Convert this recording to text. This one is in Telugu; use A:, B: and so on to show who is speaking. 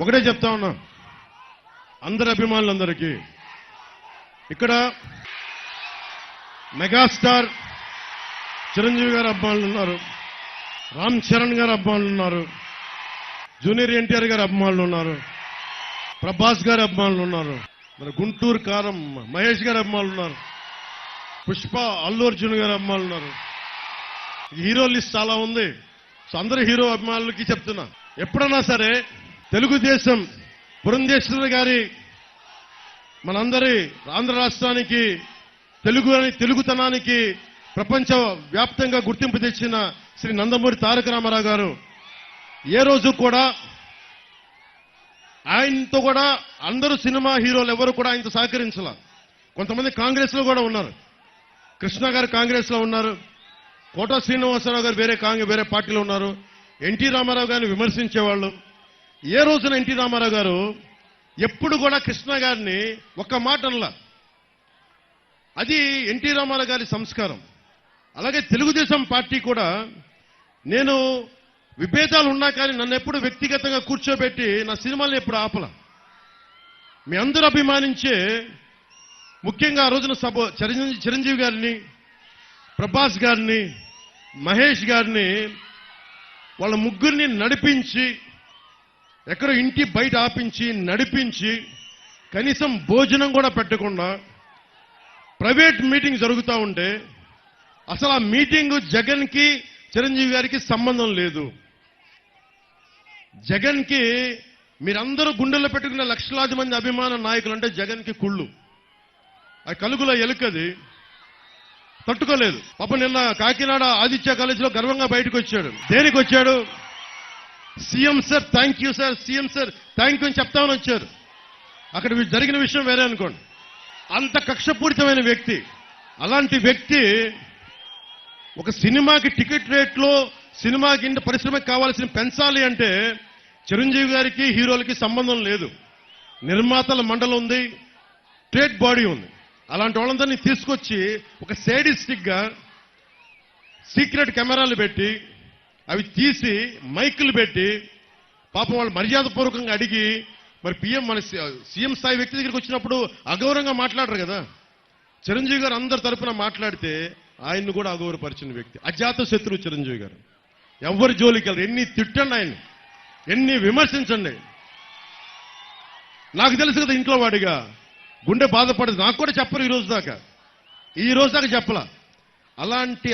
A: ఒకటే చెప్తా ఉన్నా. అందరి అభిమానులందరికీ ఇక్కడ మెగాస్టార్ చిరంజీవి గారు అభిమానులు ఉన్నారు. రామ్ చరణ్ గారు అభిమానులు ఉన్నారు. జూనియర్ ఎన్టీఆర్ గారు అభిమానులు ఉన్నారు. ప్రభాస్ గారి అభిమానులు ఉన్నారు. మరి గుంటూరు కారం మహేష్ గారి అభిమానులు ఉన్నారు. పుష్ప అల్లు అర్జున్ గారి అభిమానులు ఉన్నారు. హీరో లిస్ట్ చాలా ఉంది. సో అందరు హీరో అభిమానులకి చెప్తున్నా. ఎప్పుడన్నా సరే తెలుగుదేశం పురంధేశ్వర గారి మనందరి ఆంధ్ర రాష్ట్రానికి తెలుగు అని తెలుగుతనానికి ప్రపంచ వ్యాప్తంగా గుర్తింపు తెచ్చిన శ్రీ నందమూరి తారక రామారావు గారు. ఏ రోజు కూడా ఆయనతో కూడా అందరూ సినిమా హీరోలు ఎవరు కూడా ఆయనతో సహకరించాల. కొంతమంది కాంగ్రెస్లో కూడా ఉన్నారు. కృష్ణ గారు కాంగ్రెస్లో ఉన్నారు. కోట శ్రీనివాసరావు గారు వేరే కాంగ్రెస్ వేరే పార్టీలో ఉన్నారు. ఎన్టీ రామారావు గారిని విమర్శించేవాళ్ళు. ఏ రోజున ఎన్టీ రామారావు గారు ఎప్పుడు కూడా కృష్ణ గారిని ఒక్క మాట అనలా. అది ఎన్టీ రామారావు గారి సంస్కారం. అలాగే తెలుగుదేశం పార్టీ కూడా నేను విభేదాలు ఉన్నా కానీ నన్ను ఎప్పుడు వ్యక్తిగతంగా కూర్చోబెట్టి నా సినిమాలను ఎప్పుడు ఆపల. మీ అందరూ అభిమానించే ముఖ్యంగా ఆ రోజున సభ చిరంజీవి చిరంజీవి గారిని ప్రభాస్ గారిని మహేష్ గారిని వాళ్ళ ముగ్గురిని నడిపించి ఎక్కడో ఇంటి బయట ఆపించి నడిపించి కనీసం భోజనం కూడా పెట్టకుండా ప్రైవేట్ మీటింగ్ జరుగుతూ ఉంటే అసలు ఆ మీటింగ్ జగన్కి చిరంజీవి గారికి సంబంధం లేదు. జగన్కి మీరందరూ గుండెల్లో పెట్టుకున్న లక్షలాది మంది అభిమాన నాయకులు అంటే జగన్కి కుళ్ళు. ఆ కలుగులో ఎలుకది. తట్టుకోలేదు. పాప నిన్న కాకినాడ ఆదిత్య కాలేజీలో గర్వంగా బయటకు వచ్చాడు. దేనికి వచ్చాడు CM sir thank you sir CM sir thank you అని చెప్తామని వచ్చారు. అక్కడ జరిగిన విషయం వేరే అనుకోండి. అంత కక్షపూరితమైన వ్యక్తి. అలాంటి వ్యక్తి ఒక సినిమాకి టికెట్ రేట్లో సినిమాకి ఇంత పరిశ్రమకి కావాల్సిన పెంచాలి అంటే చిరంజీవి గారికి హీరోలకి సంబంధం లేదు. నిర్మాతల మండలం ఉంది ట్రేడ్ బాడీ ఉంది. అలాంటి వాళ్ళందరినీ తీసుకొచ్చి ఒక సేడిస్టిక్గా సీక్రెట్ కెమెరాలు పెట్టి అవి తీసి మైకులు పెట్టి పాపం వాళ్ళు మర్యాదపూర్వకంగా అడిగి మరి పిఎం మన సీఎం స్థాయి వ్యక్తి దగ్గరికి వచ్చినప్పుడు అగౌరవంగా మాట్లాడరు కదా. చిరంజీవి గారు అందరి తరపున మాట్లాడితే ఆయన్ని కూడా అగౌరవపరిచిన వ్యక్తి. అజాత శత్రువు చిరంజీవి గారు. ఎవరి జోలికి వెళ్ళరు. ఎన్ని తిట్టండి ఆయన ఎన్ని విమర్శించండి. నాకు తెలుసు కదా ఇంట్లో వాడిగా. గుండె బాధపడదు. నాకు కూడా చెప్పరు ఈ రోజు దాకా. ఈ రోజు దాకా చెప్పలా. అలాంటి